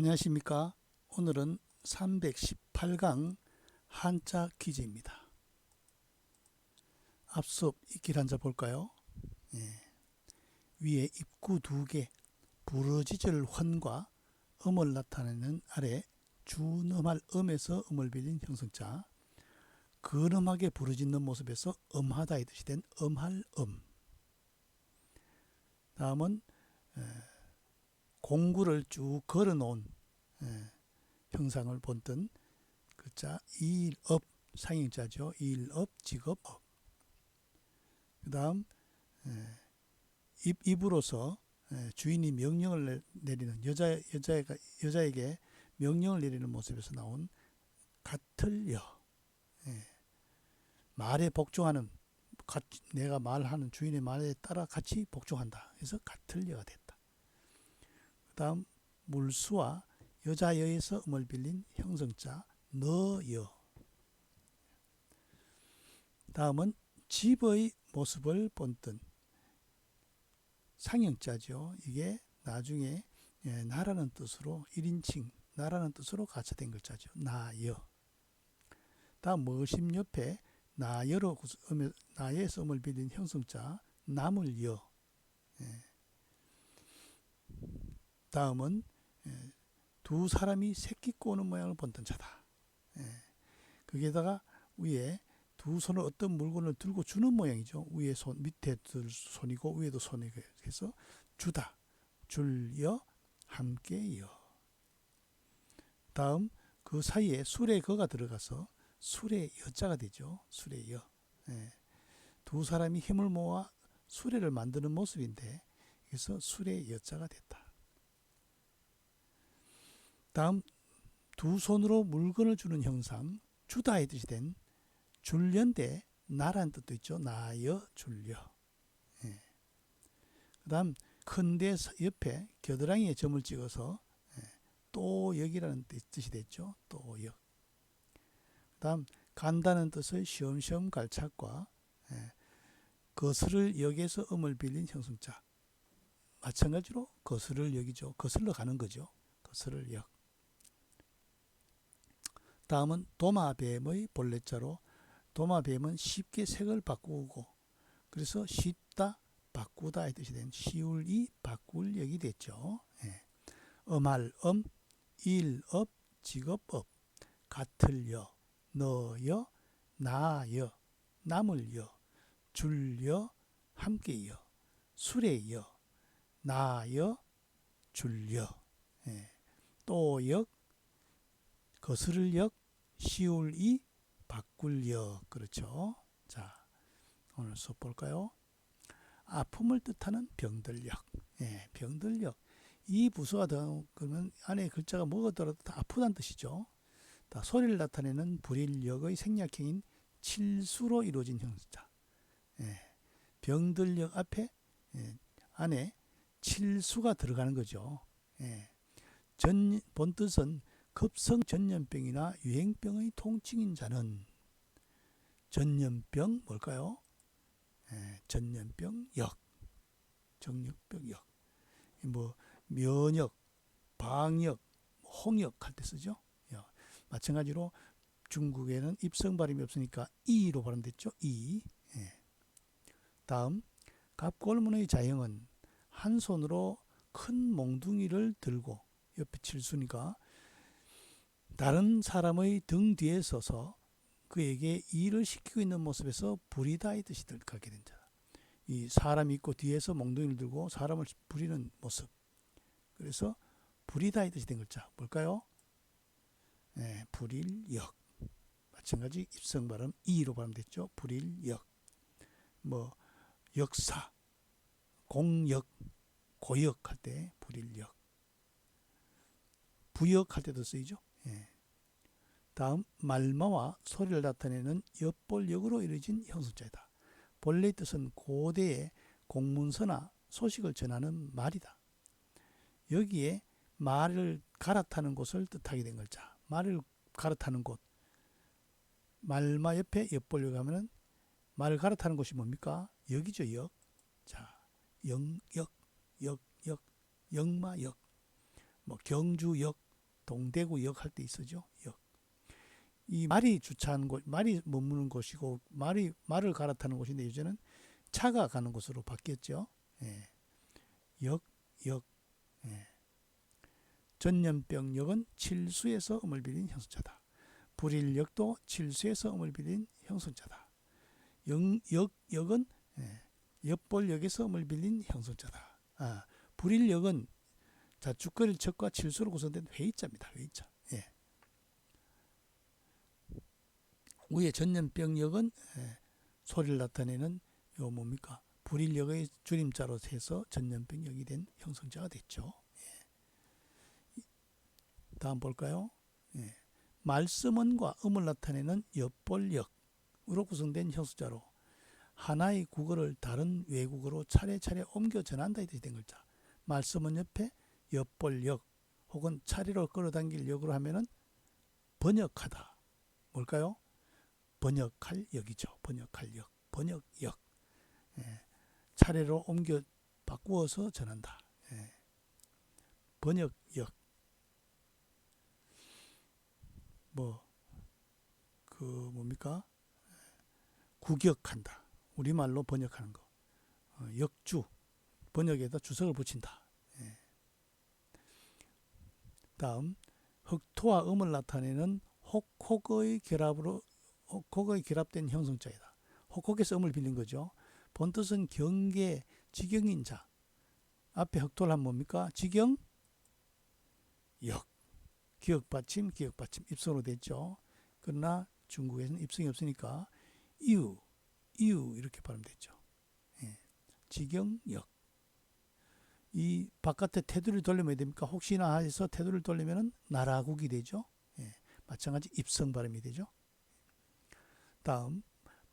안녕하십니까. 오늘은 318강 한자 퀴즈입니다. 앞서 있길 한자 볼까요? 예. 위에 입구 두 개, 부르짖을 헌과 음을 나타내는 아래 준음할 음에서 음을 빌린 형성자, 근음하게 부르짖는 모습에서 음하다의 뜻이 된 음할 음. 다음은 에, 공구를 쭉 걸어 놓은 에, 형상을 본뜬 글자 일업 상형자죠. 일업 직업업. 그다음 입 입으로서 에, 주인이 명령을 내- 내리는 여자 여자가 여자에게 명령을 내리는 모습에서 나온 같을여. 예. 말에 복종하는 가- 내가 말하는 주인의 말에 따라 같이 복종한다. 그래서 같을여가 됐다. 그다음 물수와 여자여에서 음을 빌린 형성자 너여. 다음은 집의 모습을 본뜬 상형자죠. 이게 나중에 예, 나라는 뜻으로 1인칭 나라는 뜻으로 가차된 글자죠. 나여. 다음 머심 옆에 나여로 나에서 음을 빌린 형성자 남을 여. 예. 다음은 예, 두 사람이 새끼 꼬는 모양을 본뜬 자다. 예. 거기에다가 위에 두 손을 어떤 물건을 들고 주는 모양이죠. 위에 손, 밑에 들 손이고 위에도 손이고 해서 주다. 줄여 함께여. 다음 그 사이에 술의 거가 들어가서 술의 여자가 되죠. 술의 여. 예. 두 사람이 힘을 모아 수레를 만드는 모습인데 그래서 술의 여자가 됐다. 다음 두 손으로 물건을 주는 형상 주다의 뜻이 된 줄련대 나란 뜻도 있죠. 나여 줄려. 예. 그다음 큰대 옆에 겨드랑이에 점을 찍어서 예, 또 역이라는 뜻- 뜻이 됐죠. 또 역. 그다음 간다는 뜻의 시험시험 갈착과 예, 거스를 역에서 음을 빌린 형성자. 마찬가지로 거스를 역이죠. 거슬러 가는 거죠. 거스를 역. 다음은 도마뱀의 본래자로 도마뱀은 쉽게 색을 바꾸고 그래서 쉽다 바꾸다의 뜻이 된 쉬울이 바꿀 역이 됐죠. 예. 음할 음, 일업, 직업업, 같을여, 너여, 나여, 남을여, 줄여, 함께여, 술에여, 나여, 줄여, 예. 또역, 거스를 역, 시울이, 바꿀 역 그렇죠. 자 오늘 수업 볼까요? 아픔을 뜻하는 병들역, 예, 병들역. 이 부수가 더 그러면 안에 글자가 뭐가 들어도 다 아프다는 뜻이죠. 다 소리를 나타내는 불일역의 생략형인 칠수로 이루어진 형사. 예, 병들역 앞에 예, 안에 칠수가 들어가는 거죠. 예, 전 본뜻은 급성 전염병이나 유행병의 통칭인 자는 전염병 뭘까요? 예, 전염병 역, 정력병 역, 뭐 면역, 방역, 홍역 할 때 쓰죠. 야, 마찬가지로 중국에는 입성 발음이 없으니까 이로 발음됐죠. 이. 예. 다음 갑골문의 자형은 한 손으로 큰 몽둥이를 들고 옆에 칠수니까 다른 사람의 등 뒤에 서서 그에게 일을 시키고 있는 모습에서 부리다의 뜻이 들어가게 된 자다. 이 사람이 있고 뒤에서 몽둥이를 들고 사람을 부리는 모습. 그래서 부리다의 뜻이 된 글자 뭘까요? 네, 불일역. 마찬가지 입성 발음 이로 발음됐죠. 불일역. 뭐 역사, 공역, 고역 할 때 불일역. 부역 할 때도 쓰이죠. 예. 다음 말마와 소리를 나타내는 엿볼역으로 이루어진 형성자이다. 본래 뜻은 고대의 공문서나 소식을 전하는 말이다. 여기에 말을 갈아타는 곳을 뜻하게 된 글자. 말을 갈아타는 곳. 말마 옆에 엿볼역 하면은 말을 갈아타는 곳이 뭡니까? 역이죠, 역. 자, 영, 역, 역, 역, 역마역, 뭐 경주역, 동대구역 할 때 있어죠. 역. 이 말이 주차하는 곳, 말이 머무는 곳이고 말이 말을 갈아타는 곳인데 이제는 차가 가는 곳으로 바뀌었죠. 예. 역, 역. 예. 전염병역은 칠수에서 음을 빌린 형성자다. 불일역도 칠수에서 음을 빌린 형성자다. 영, 역, 역은 예. 엿볼역에서 음을 빌린 형성자다. 아, 불일역은 자 주거릴 척과 칠수로 구성된 회의자입니다. 회의자. 예. 위에 전염병역은 예, 소리를 나타내는 요 뭡니까? 불일역의 줄임자로 해서 전염병역이 된 형성자가 됐죠. 예. 다음 볼까요? 예. 말씀은과 음을 나타내는 엿볼역으로 구성된 형성자로 하나의 국어를 다른 외국어로 차례차례 옮겨 전한다 이 뜻이 된 글자. 말씀은 옆에 엿볼역 혹은 차례로 끌어당길 역으로 하면은 번역하다. 뭘까요? 번역할 역이죠. 번역할 역. 번역역. 예. 차례로 옮겨 바꾸어서 전한다. 예. 번역역. 뭐, 그 뭡니까? 구격한다. 우리말로 번역하는 거. 어, 역주. 번역에다 주석을 붙인다. 예. 다음, 흑토와 음을 나타내는 혹혹의 결합으로 혹혹의 결합된 형성자이다. 혹혹에서 음을 빌린 거죠. 본뜻은 경계, 지경인 자. 앞에 하면 뭡니까? 지경, 역. 기역 받침, 기역 받침 입성으로 됐죠. 그러나 중국에서는 입성이 없으니까 이유, 이유 이렇게 발음됐죠. 예. 지경역. 이 바깥에 테두리를 돌리면 됩니까? 혹시나 해서 테두리를 돌리면은 나라국이 되죠. 예. 마찬가지 입성 발음이 되죠. 다음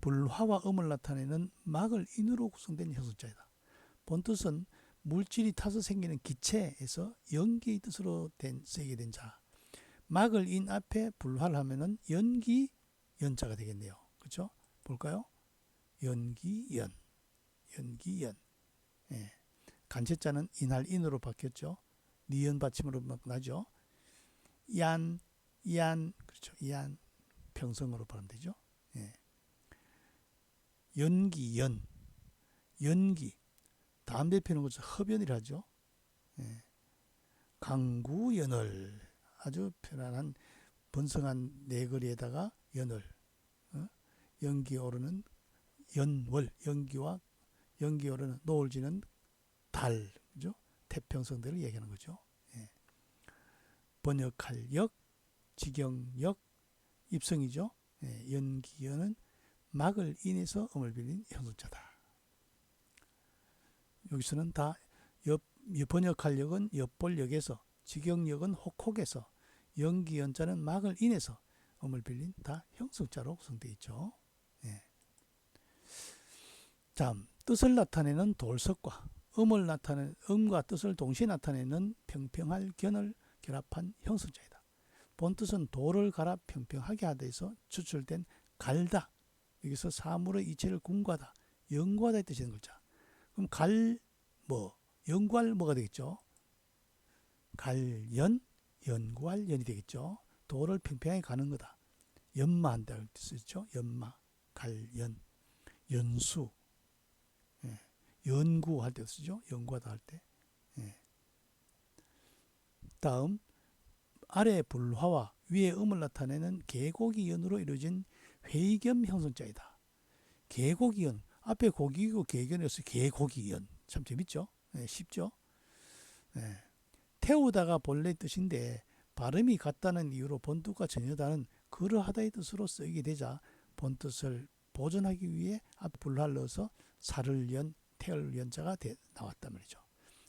불화와 음을 나타내는 막을 인으로 구성된 형성자이다. 본뜻은 물질이 타서 생기는 기체에서 연기의 뜻으로 된 쓰이게 된 자. 막을 인 앞에 불화를 하면은 연기 연자가 되겠네요. 그렇죠? 볼까요? 연기 연, 연기 연. 예. 간체자는 인할 인으로 바뀌었죠. 니은 받침으로 막 나죠. 얀, 얀, 그렇죠. 얀 평성으로 발음되죠. 예. 연기 연, 연기. 담배 피는 것을 흡연이라 하죠. 예. 강구 연을 아주 편안한 번성한 내거리에다가 연을 어? 연기 오르는 연월 연기와 연기 오르는 노을 지는 달 그죠 태평성대를 얘기하는 거죠. 예. 번역할 역 지경역 입성이죠. 예. 연기연은 막을 인해서 음을 빌린 형성자다. 여기서는 다 옆, 번역할 역은 옆볼역에서 지경역은 혹혹에서 연기연자는 막을 인해서 음을 빌린 다 형성자로 구성되어 있죠. 예. 다음 뜻을 나타내는 돌석과 음을 나타내는 음과 뜻을 동시에 나타내는 평평할 견을 결합한 형성자이다. 본뜻은 돌을 갈아 평평하게 하다에서 추출된 갈다. 여기서 사물의 이체를 궁과다, 연구하다 의 뜻이 는 글자. 그럼 갈 뭐, 연구할 뭐가 되겠죠? 갈연, 연구할 연이 되겠죠. 돌을 평평하게 가는 거다. 연마한다는 뜻이죠. 연마, 갈연, 연수, 예. 연구할 때 쓰죠. 연구하다 할 때. 예. 다음 아래 불화와 위에 음을 나타내는 계곡이 연으로 이루어진 회의겸 형성자이다. 계곡이 연 앞에 고기고 계견에서 계곡이 연. 참 재밌죠? 예, 쉽죠? 예. 태우다가 본래 뜻인데 발음이 같다는 이유로 본뜻과 전혀 다른 그러하다의 뜻으로 쓰이게 되자 본뜻을 보존하기 위해 앞 불화를 넣어서 살을 연, 태을 연자가 되, 나왔단 말이죠.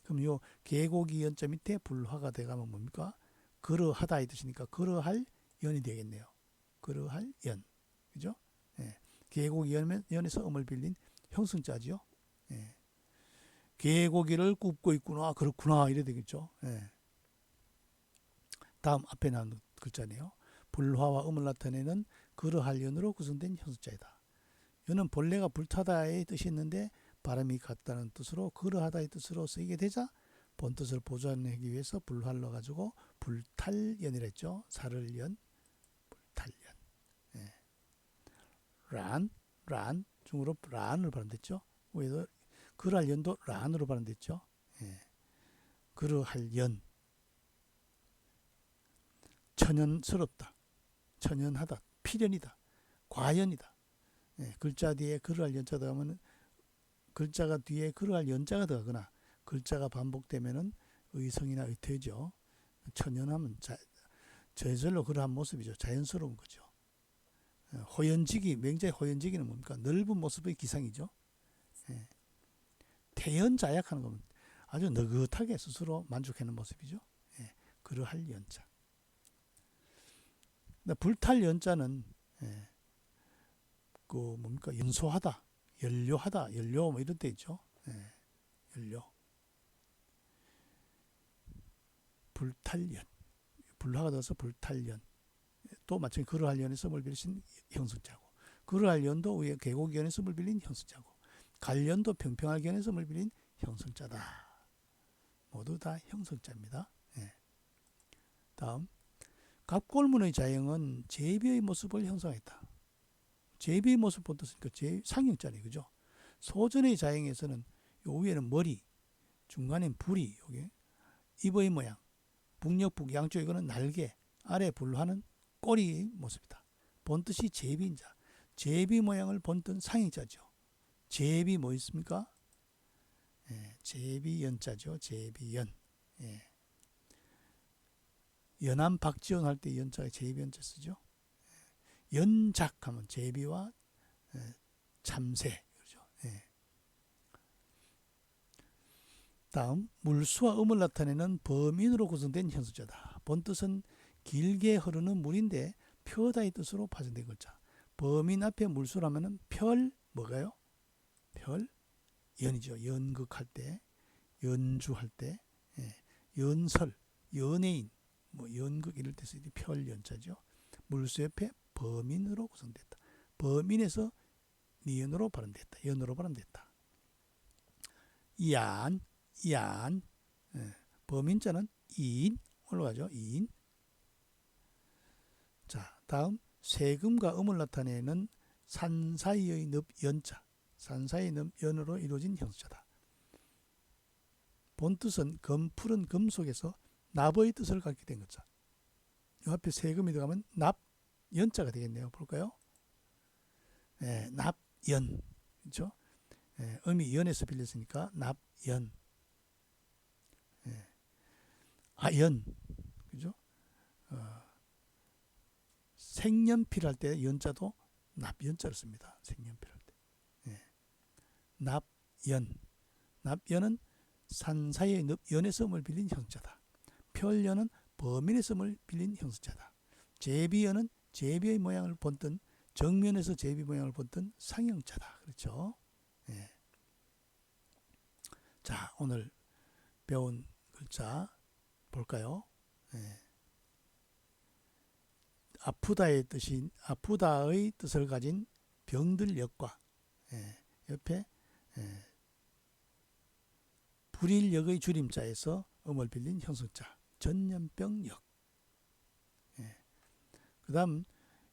그럼 요 계곡이 연자 밑에 불화가 돼가면 뭡니까? 그러하다의 뜻이니까 그러할 연이 되겠네요. 그러할 연. 그죠? 예. 계곡이 연, 연에서 음을 빌린 형성자지요. 예. 계곡이를 굽고 있구나. 그렇구나. 이래 되겠죠. 예. 다음 앞에 나온 글자네요. 불화와 음을 나타내는 그러할 연으로 구성된 형성자이다. 연은 본래가 불타다의 뜻이 있는데 발음이 같다는 뜻으로 그러하다의 뜻으로 쓰이게 되자 본뜻을 보존하기 위해서 불화를 넣어가지고 불탈연이랬죠. 살을 연, 불탈연. 예. 란, 란, 중으로 란을 발음됐죠. 위에도 그할 연도 란으로 발음됐죠. 예. 그러할 연. 천연스럽다. 천연하다. 필연이다. 과연이다. 예. 글자 뒤에 그러할 연자 들어가면 글자가 뒤에 그러할 연자가 들어가거나 글자가 반복되면은 의성이나 의태죠. 천연하면 자, 저절로 그러한 모습이죠. 자연스러운 거죠. 예, 호연지기, 맹자의 호연지기는 뭡니까? 넓은 모습의 기상이죠. 예. 태연자약하는 거면 아주 느긋하게 스스로 만족하는 모습이죠. 예. 그러할 연자. 불탈 연자는 예. 그 뭡니까? 연소하다, 연료하다, 연료 뭐 이런 데 있죠. 예. 연료. 불탈연. 불화가 들어서 불탈연. 또 마찬가지 그러할연의 썸을 빌리신 형승자고 그러할연도 위에 계곡연의 썸을 빌린 형승자고 갈연도 평평할연의 썸을 빌린 형승자다. 모두 다 형승자입니다. 예. 다음 갑골문의 자형은 제비의 모습을 형성했다. 제비의 모습 보셨으니까 제 상형자리 그죠? 소전의 자형에서는 요 위에는 머리, 중간엔 불이 요게 입의 모양, 북녘 북 양쪽 이거는 날개, 아래 불하는 꼬리의 모습이다. 본뜻이 제비인 자. 제비 모양을 본뜻 상형자죠. 제비 뭐 있습니까? 예, 제비연자죠. 제비연. 예. 연암 박지원 할 때 연자가 제비연자 쓰죠. 예. 연작 하면 제비와 예, 참새 그렇죠. 예. 다음 물수와 음을 나타내는 범인으로 구성된 현수자다. 본뜻은 길게 흐르는 물인데 표다의 뜻으로 파생된 글자. 범인 앞에 물수라면은 펼 뭐가요? 펼 연이죠. 연극할 때, 연주할 때, 예. 연설, 연예인, 뭐 연극 이럴 때 쓰는 펼 연자죠. 물수 옆에 범인으로 구성됐다. 범인에서 니은으로 발음됐다. 연으로 발음됐다. 얀, 얀, 예. 범인자는 인 올라가죠. 인. 자, 다음 세금과 음을 나타내는 산 사이의 늪 연자. 산 사이의 늪 연으로 이루어진 형수자다. 본 뜻은 검 푸른 금 속에서 납의 뜻을 갖게 된 거죠. 이 앞에 세금이 들어가면 납 연자가 되겠네요. 볼까요? 예, 납 연 그렇죠? 예, 음이 연에서 빌렸으니까 납 연. 예, 아연 그죠? 어, 생연필 할 때 연자도 납연자를 씁니다. 생연필 할 때. 예. 납연. 납연은 산사의 연의 섬을 빌린 형자다. 별연은 범인의 섬을 빌린 형자다. 제비연은 제비의 모양을 본뜬 정면에서 제비 모양을 본뜬 상형자다. 그렇죠? 예. 자, 오늘 배운 글자 볼까요? 예. 아프다의 뜻인 아프다의 뜻을 가진 병들 역과 예, 옆에 예, 불일역의 줄임자에서 음을 빌린 형성자 전염병역. 예. 그 다음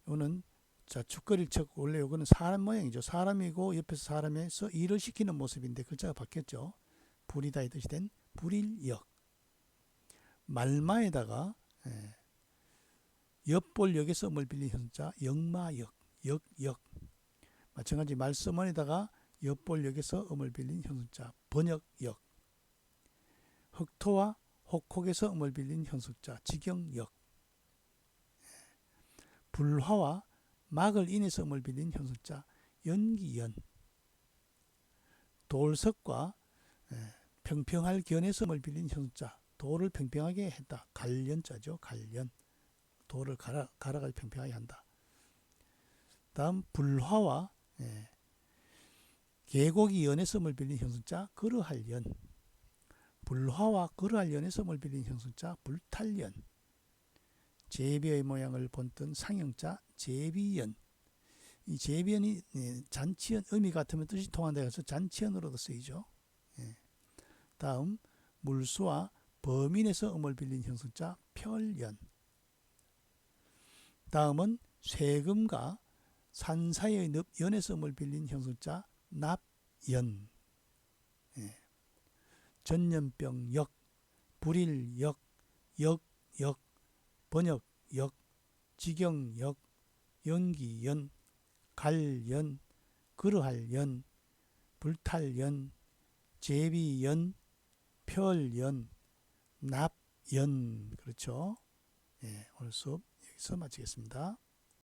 요는 자 축거릴 척 원래 요거는 사람 모양이죠. 사람이고 옆에서 사람에서 일을 시키는 모습인데 글자가 바뀌었죠. 불이다의 뜻이 된 불일역. 말마에다가 예, 엿볼역에서 음을 빌린 현자 역마역, 역역. 마찬가지 말씀원에다가 엿볼역에서 음을 빌린 현수자 번역역. 흑토와 혹혹에서 음을 빌린 현수자 직영역. 불화와 막을 인해서 음을 빌린 현수자 연기연. 돌석과 평평할 견에서 음을 빌린 현수자 돌을 평평하게 했다. 갈연자죠. 갈연. 돌을 갈아, 갈아가지고 평평하게 한다. 다음 불화와 예, 계곡이 연의 섬을 빌린 형성자 그러할 연 불화와 그러할 연의 섬을 빌린 형성자 불탈연 제비의 모양을 본뜬 상형자 제비연 이 제비연이 예, 잔치연 의미 같으면 뜻이 통한다 해서 잔치연으로도 쓰이죠. 예. 다음 물수와 범인에서 음을 빌린 형성자 펼연. 다음은 세금과 산 사이의 늪 연에서을 빌린 형성자 납연. 예. 전염병 역, 불일 역, 역, 역, 번역 역, 지경 역, 연기 연, 갈연, 그러할 연, 불탈 연, 제비 연, 펼연, 납연. 그렇죠? 예, 오늘 수업 여기서 마치겠습니다.